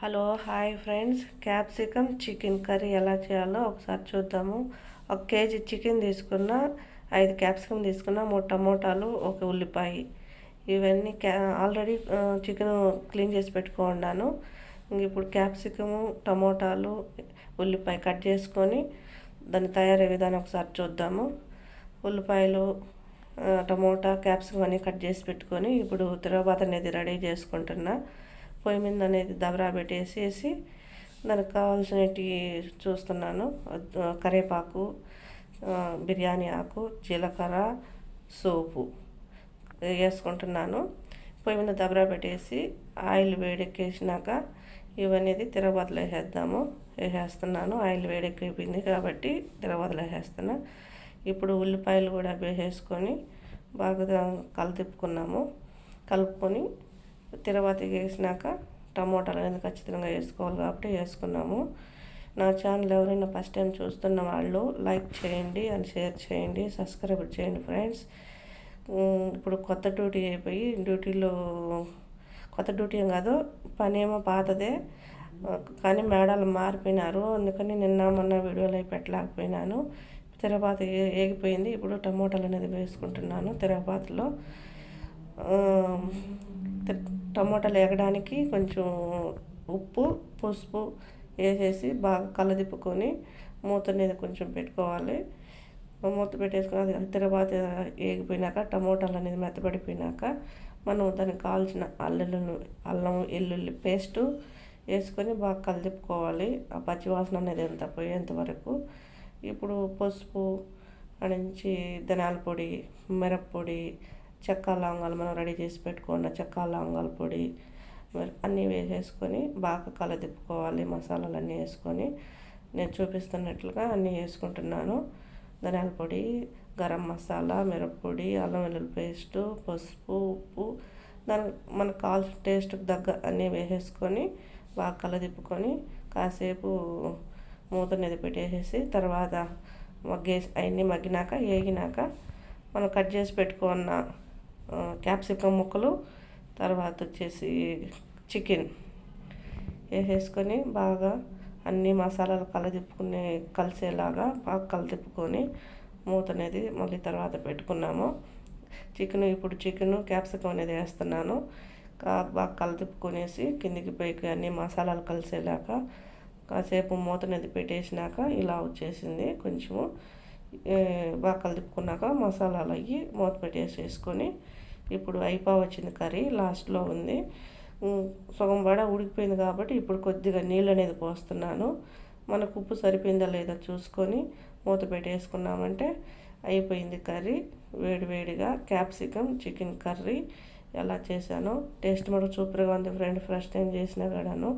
Hello hi friends. Capsicum chicken curry ఎలా చేయాలో ఒకసారి చూద్దాము. ఒక కేజీ చికెన్ తీసుకున్న ఐదు క్యాప్సికమ్ తీసుకున్న మూడు టమోటాలు ఒక ఉల్లిపాయ. ఇవన్నీ క్యా ఆల్రెడీ చికెన్ క్లీన్ చేసి పెట్టుకున్నాను ఇప్పుడు క్యాప్సికము టమోటాలు ఉల్లిపాయ కట్ చేసుకొని దాని తయారయ్యే విధానం ఒకసారి చూద్దాము. ఉల్లిపాయలు టమోటా క్యాప్సికమ్ అన్నీ కట్ చేసి పెట్టుకొని ఇప్పుడు తిరగబాత అనేది రెడీ చేసుకుంటున్నా. పొయ్యి మీద అనేది దబరా పెట్టేసేసి దానికి కావాల్సినవి చూస్తున్నాను. కరేపాకు కరివేపాకు బిర్యానీ ఆకు జీలకర్ర సోపు వేసుకుంటున్నాను. పొయ్యి మీద దబరా పెట్టేసి ఆయిల్ వేడెక్కేసినాక ఇవన్నీ తిరగబాతలు వేసేద్దాము. వేసేస్తున్నాను. ఆయిల్ వేడెక్కిపోయింది కాబట్టి తిరగబాతలు వేసేస్తున్నా. ఇప్పుడు ఉల్లిపాయలు కూడా వేసేసుకొని బాగా కలతిప్పుకున్నాము కలుపుకొని తిరగబాత వేసినాక టమోటాలు అనేది ఖచ్చితంగా వేసుకోవాలి కాబట్టి వేసుకున్నాము. నా ఛానల్ ఎవరైనా ఫస్ట్ టైం చూస్తున్న వాళ్ళు లైక్ చేయండి అండ్ షేర్ చేయండి సబ్స్క్రైబ్ చేయండి ఫ్రెండ్స్. ఇప్పుడు కొత్త డ్యూటీ అయిపోయి డ్యూటీలో కొత్త డ్యూటీ ఏం కాదు పనేమో పాతదే. కానీ మేడాలు మారిపోయినారు. అందుకని నిన్న మొన్న వీడియోలు అవి పెట్టలేకపోయినాను. తిరగబాత ఏగిపోయింది. ఇప్పుడు టమోటాలు అనేది వేసుకుంటున్నాను తిరగబాతలో టమోటాలు ఎగడానికి కొంచెం ఉప్పు పసుపు వేసేసి బాగా కలదిప్పుకొని మూత అనేది కొంచెం పెట్టుకోవాలి. మూత పెట్టేసుకుని అది తర్వాత వేగిపోయినాక టమోటాలు అనేది మెత్తబడిపోయినాక మనం దానికి కావాల్సిన అల్లం అల్లం వెల్లుల్లి పేస్టు వేసుకొని బాగా కలిదిప్పుకోవాలి. ఆ పచ్చివాసన అనేది ఎంత పోయేంత వరకు. ఇప్పుడు పసుపు అడించి ధనాల పొడి మిరప్పొడి చెక్క లవంగాలు మనం రెడీ చేసి పెట్టుకున్న చెక్క లవంగాల పొడి మరి అన్నీ వేసేసుకొని బాగా కలదిప్పుకోవాలి. మసాలాలన్నీ వేసుకొని నేను చూపిస్తున్నట్లుగా అన్నీ వేసుకుంటున్నాను. ధనియాల పొడి గరం మసాలా మిరప్పొడి అల్లం వెల్లుల్లి పేస్టు పసుపు ఉప్పు దానికి మనకు కావాల్సిన టేస్ట్కి తగ్గ అన్నీ వేసేసుకొని బాగా కలదిప్పుకొని కాసేపు మూత అనేది పెట్టేసేసి తర్వాత మగ్గేసి అవన్నీ మగ్గినాక వేగినాక మనం కట్ చేసి పెట్టుకున్న క్యాప్సికమ్ ముక్కలు తర్వాత వచ్చేసి చికెన్. వేసేసుకొని బాగా అన్ని మసాలాలు కలదిప్పుకుని కలిసేలాగా బాగా కలదిప్పుకొని మూత అనేది మళ్ళీ తర్వాత పెట్టుకున్నాము. చికెన్ ఇప్పుడు చికెన్ క్యాప్సికమ్ అనేది వేస్తున్నాను. బాగా కలదిప్పుకొనేసి కిందికి పైకి అన్ని మసాలాలు కలిసేలాగా కాసేపు మూత అనేది పెట్టేసినాక ఇలా వచ్చేసింది కొంచెము. బాగా కలుపుకున్నాక మసాలాలు అవి మూత పెట్టేసేసుకొని ఇప్పుడు అయిపో వచ్చింది కర్రీ లాస్ట్లో ఉంది. సగం వడ ఉడికిపోయింది కాబట్టి ఇప్పుడు కొద్దిగా నీళ్ళు అనేది పోస్తున్నాను. మనకు ఉప్పు సరిపోయిందా లేదా చూసుకొని మూత పెట్టేసుకున్నామంటే అయిపోయింది కర్రీ. వేడివేడిగా క్యాప్సికమ్ చికెన్ కర్రీ ఎలా చేశానో టేస్ట్ మటుకు సూపర్గా ఉంది. ఫ్రెండ్ ఫస్ట్ టైం చేసినా కూడాను